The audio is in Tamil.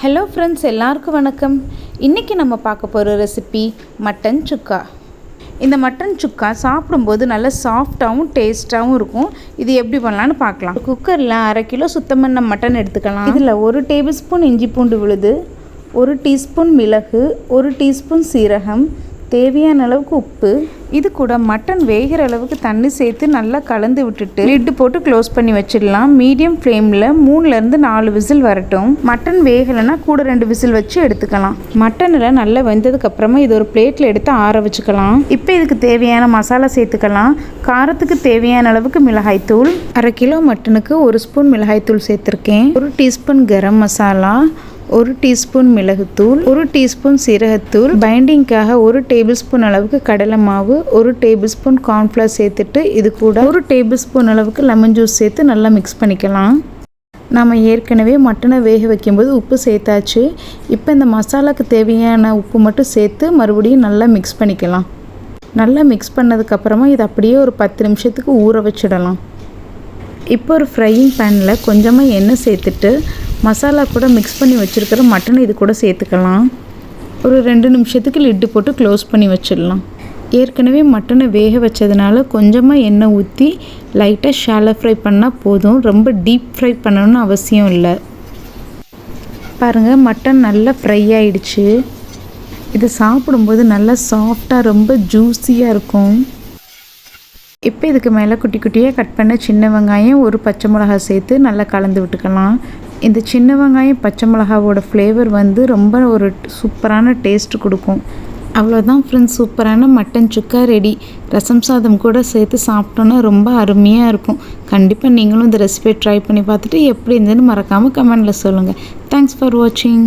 ஹலோ ஃப்ரெண்ட்ஸ் எல்லாருக்கும் வணக்கம். இன்றைக்கி நம்ம பார்க்க போகிற ரெசிபி மட்டன் சுக்கா இந்த மட்டன் சுக்கா சாப்பிடும்போது நல்ல சாஃப்டாகவும் டேஸ்ட்டாகவும் இருக்கும். இது எப்படி பண்ணலான்னு பார்க்கலாம். குக்கரில் அரை கிலோ சுத்தம் பண்ண மட்டன் எடுத்துக்கலாம். இதில் ஒரு டேபிள் ஸ்பூன் இஞ்சி பூண்டு விழுது ஒரு டீஸ்பூன் மிளகு ஒரு டீஸ்பூன் சீரகம் தேவையான அளவுக்கு உப்பு இது கூட மட்டன் வேகிற அளவுக்கு தண்ணி சேர்த்து நல்லா கலந்து விட்டுட்டு லிட்டு போட்டு க்ளோஸ் பண்ணி வச்சிடலாம். மீடியம் ஃப்ளேமில் மூணுலேருந்து நாலு விசில் வரட்டும். மட்டன் வேகலைன்னா கூட ரெண்டு விசில் வச்சு எடுத்துக்கலாம். மட்டனில் நல்லா வெந்ததுக்கப்புறமா இது ஒரு பிளேட்டில் எடுத்து ஆற வச்சுக்கலாம். இப்போ இதுக்கு தேவையான மசாலா சேர்த்துக்கலாம். காரத்துக்கு தேவையான அளவுக்கு மிளகாய்த்தூள் அரை கிலோ மட்டனுக்கு ஒரு ஸ்பூன் மிளகாய்த்தூள் சேர்த்துருக்கேன். ஒரு டீஸ்பூன் கரம் மசாலா. ஒரு டீஸ்பூன் மிளகுத்தூள் ஒரு டீஸ்பூன் சீரகத்தூள் பைண்டிங்க்காக ஒரு டேபிள் ஸ்பூன் அளவுக்கு கடலை மாவு ஒரு டேபிள் ஸ்பூன் கார்ன்ஃப்ளவர் சேர்த்துட்டு இது கூட ஒரு டேபிள் ஸ்பூன் அளவுக்கு லெமன் ஜூஸ் சேர்த்து நல்லா மிக்ஸ் பண்ணிக்கலாம். நம்ம ஏற்கனவே மட்டனை வேக வைக்கும்போது உப்பு சேர்த்தாச்சு. இப்போ இந்த மசாலாக்கு தேவையான உப்பு மட்டும் சேர்த்து மறுபடியும் நல்லா மிக்ஸ் பண்ணிக்கலாம். நல்லா மிக்ஸ் பண்ணதுக்கப்புறமா இது அப்படியே ஒரு பத்து நிமிஷத்துக்கு ஊற வச்சிடலாம். இப்போ ஒரு ஃப்ரையிங் பேனில் கொஞ்சமாக எண்ணெய் சேர்த்துட்டு மசாலா கூட மிக்ஸ் பண்ணி வச்சுருக்கிற மட்டன் இது கூட சேர்த்துக்கலாம். ஒரு ரெண்டு நிமிஷத்துக்கு லிட்டு போட்டு க்ளோஸ் பண்ணி வச்சிடலாம். ஏற்கனவே மட்டனை வேக வச்சதுனால கொஞ்சமாக எண்ணெய் ஊற்றி லைட்டாக ஷாலோ ஃப்ரை பண்ணால் போதும். ரொம்ப டீப் ஃப்ரை பண்ணணும்னு அவசியம் இல்லை. பாருங்கள் மட்டன் நல்லா ஃப்ரை ஆயிடுச்சு. இது சாப்பிடும்போது நல்லா சாஃப்டாக ரொம்ப ஜூஸியாக இருக்கும். இப்போ இதுக்கு மேலே குட்டி குட்டியாக கட் பண்ண சின்ன வெங்காயம் ஒரு பச்சை மிளகாய் சேர்த்து நல்லா கலந்து விட்டுக்கலாம். இந்த சின்ன வெங்காயம் பச்சை மிளகாவோட ஃப்ளேவர் வந்து ரொம்ப ஒரு சூப்பரான டேஸ்ட் கொடுக்கும். அவ்வளோதான் ஃப்ரெண்ட்ஸ் சூப்பரான மட்டன் சுக்கா ரெடி ரசம் சாதம் கூட சேர்த்து சாப்பிட்டோன்னா ரொம்ப அருமையாக இருக்கும். கண்டிப்பாக நீங்களும் இந்த ரெசிபியை ட்ரை பண்ணி பார்த்துட்டு எப்படி இருந்ததுன்னு மறக்காமல் கமெண்டில் சொல்லுங்கள் தேங்க்ஸ் ஃபார் வாட்சிங்